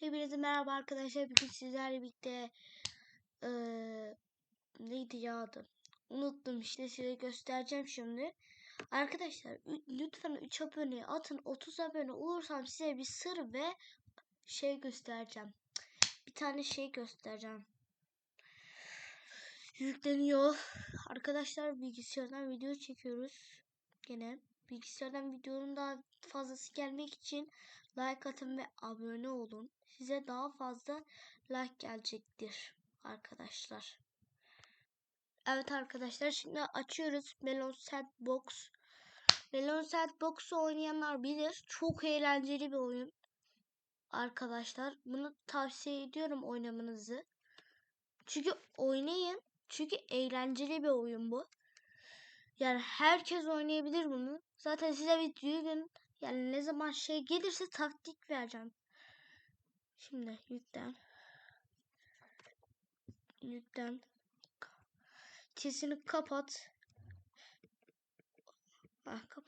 Hepinize merhaba arkadaşlar. Bugün sizlerle birlikte eee neydi ya adı? Unuttum işte size göstereceğim şimdi. Arkadaşlar lütfen 3 abone atın. 30 abone olursam size bir sır ve şey göstereceğim. Bir tane şey göstereceğim. Yükleniyor. Arkadaşlar bilgisayardan video çekiyoruz. Gene bilgisayardan videonun daha fazlası gelmek için like atın ve abone olun. Size daha fazla like gelecektir arkadaşlar. Evet arkadaşlar şimdi açıyoruz Melon Sandbox. Melon Sandbox'u oynayanlar bilir. Çok eğlenceli bir oyun. Arkadaşlar bunu tavsiye ediyorum oynamanızı. Çünkü oynayın. Çünkü eğlenceli bir oyun bu. Yani herkes oynayabilir bunu. Zaten size bir gün yani ne zaman şey gelirse taktik vereceğim. Şimdi yüklen. Yüklen. Sesini kapat. Ah, kap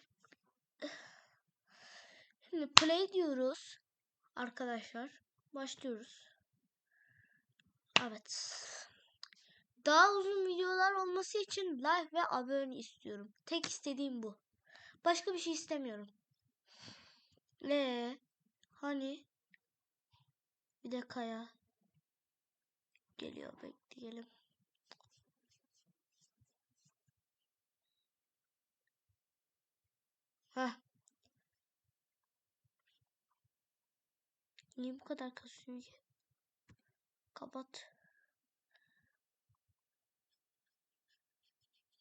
Şimdi play diyoruz. Arkadaşlar. Başlıyoruz. Evet. Daha uzun videolar olması için like ve abone istiyorum. Tek istediğim bu. Başka bir şey istemiyorum. Ne? Hani? Bir de kaya. Geliyor bekleyelim. Heh. Niye bu kadar kasıyor ki? Kapat.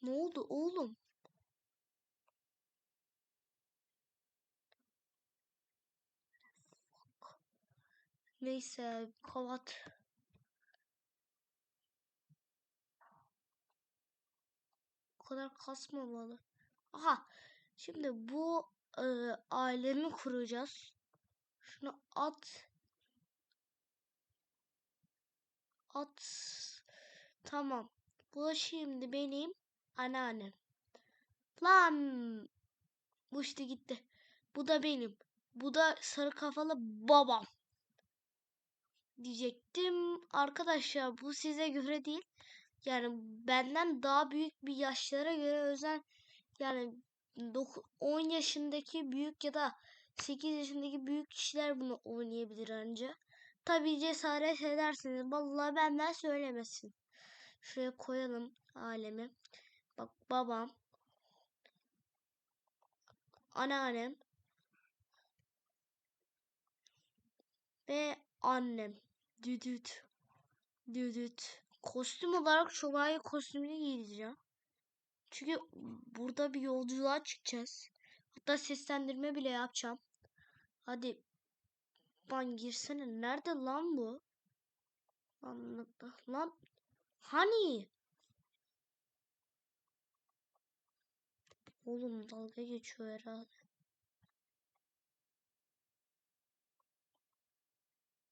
Ne oldu oğlum? Neyse kapat. Bu kadar kasmamalı. Aha. Şimdi bu e, ailemi kuracağız. Şunu at. At. Tamam. Bu şimdi benim anneannem. Lan. İşte gitti. Bu da benim. Bu da sarı kafalı babam. Diyecektim. Arkadaşlar bu size göre değil. Yani benden daha büyük bir yaşlara göre özel yani 10 yaşındaki büyük ya da 8 yaşındaki büyük kişiler bunu oynayabilir önce. Tabi cesaret edersiniz. Vallahi benden söylemesin. Şuraya koyalım alemi. Bak babam. Anneannem. Ve annem. Düdüt. Düdüt. Kostüm olarak şövalye kostümünü giyeceğim. Çünkü burada bir yolculuğa çıkacağız. Hatta seslendirme bile yapacağım. Hadi. Lan girsene. Nerede lan bu? Lan, lan. Hani? Oğlum dalga geçiyor herhalde.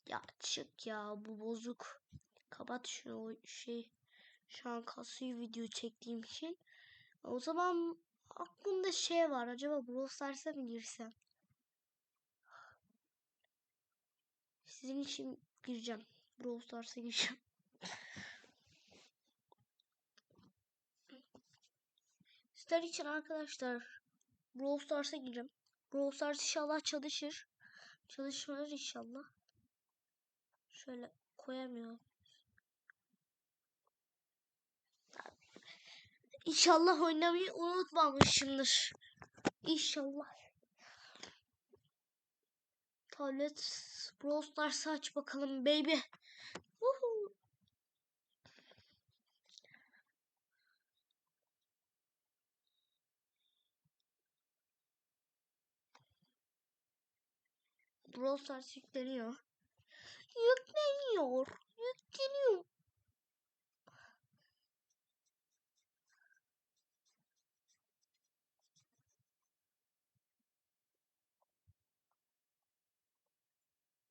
Ya çık ya bu bozuk. Kapat şunu şey. Şu an kasıyı video çektiğim için. O zaman aklımda şey var. Acaba Brawl Stars'a mı girsem? Sizin için gireceğim. Brawl Stars'a gireceğim. Sizler için arkadaşlar Brawl Stars'a gireceğim. Brawl Stars inşallah çalışır. Çalışmaz inşallah. Şöyle koyamıyorum. İnşallah oynamayı unutmamışımdır. İnşallah. Tablet Brawl Stars'ı aç bakalım baby. Woohoo. Brawl Stars yükleniyor. Yükleniyor. Yükleniyor.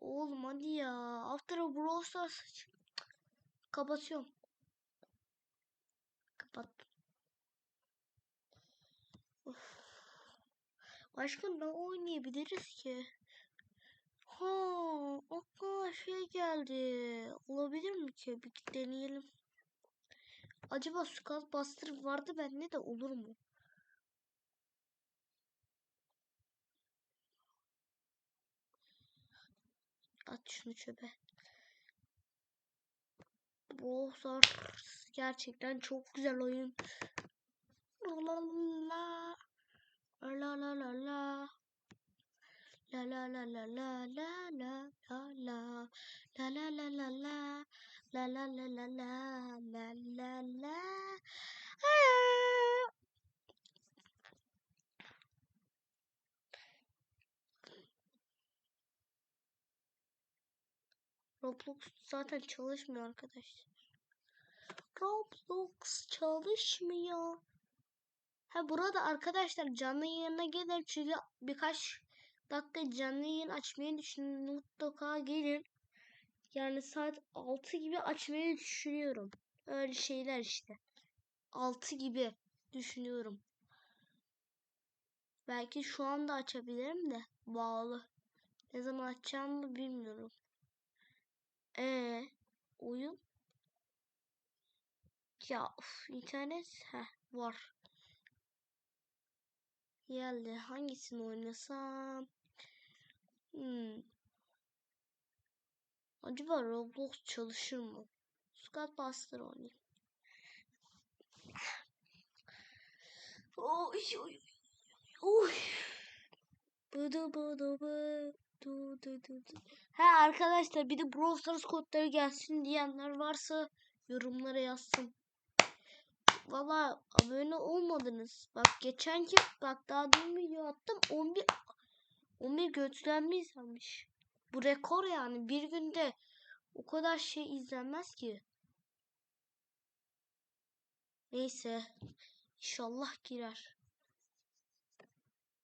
Oğlum hadi ya. After a Brawl Stars. Kapatıyorum. Kapat. Of. Başka ne oynayabiliriz ki? Ha, arkadaş geldi. Olabilir mi ki? Bir deneyelim. Acaba Skull Buster vardı bende de olur mu? At şunu çöpe. Bu Stars gerçekten çok güzel oyun. La la la la la la La la la la la la la la la La la la la la La la la la la La la la Aa! Roblox zaten çalışmıyor arkadaşlar. Roblox çalışmıyor. Ha burada arkadaşlar canlı yayına gelir çünkü birkaç dakika canlı yayın açmayı düşünüyorum. Mutlaka gelin. Yani saat 6 gibi açmayı düşünüyorum. Öyle şeyler işte. 6 gibi düşünüyorum. Belki şu anda açabilirim de bağlı. Ne zaman açacağımı bilmiyorum. Ee, oyun? Ya uf, internet heh, var. Geldi. Hangisini oynasam? Hmm. Acaba Roblox çalışır mı? Scout Buster oynayayım. Oy oy oy. Bıdı bıdı bı. Du, du, du, du. Ha arkadaşlar bir de Brawl Stars kodları gelsin diyenler varsa yorumlara yazsın. Valla abone olmadınız. Bak geçenki bak daha dün video attım 11 11 götürenme izlenmiş. Bu rekor yani bir günde o kadar şey izlenmez ki. Neyse inşallah girer.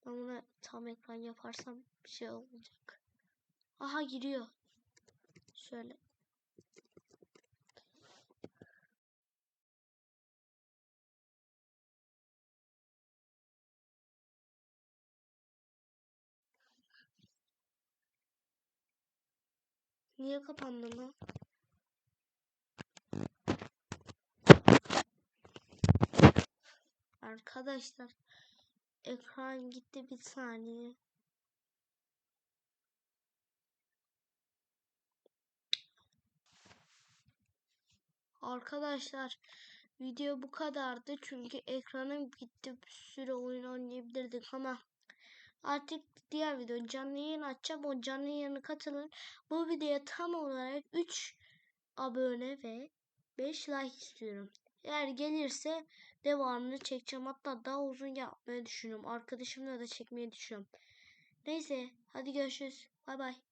Ben buna tam ekran yaparsam bir şey olacak. Aha giriyor. Şöyle. Niye kapandı lan? Arkadaşlar ekran gitti bir saniye. Arkadaşlar video bu kadardı çünkü ekranım gitti bir süre oyun oynayabilirdik ama artık diğer video canlı yayın açacağım. O canlı yayına katılın. Bu videoya tam olarak 3 abone ve 5 like istiyorum. Eğer gelirse devamını çekeceğim. Hatta daha uzun yapmayı düşünüyorum. Arkadaşımla da çekmeyi düşünüyorum. Neyse hadi görüşürüz. Bay bay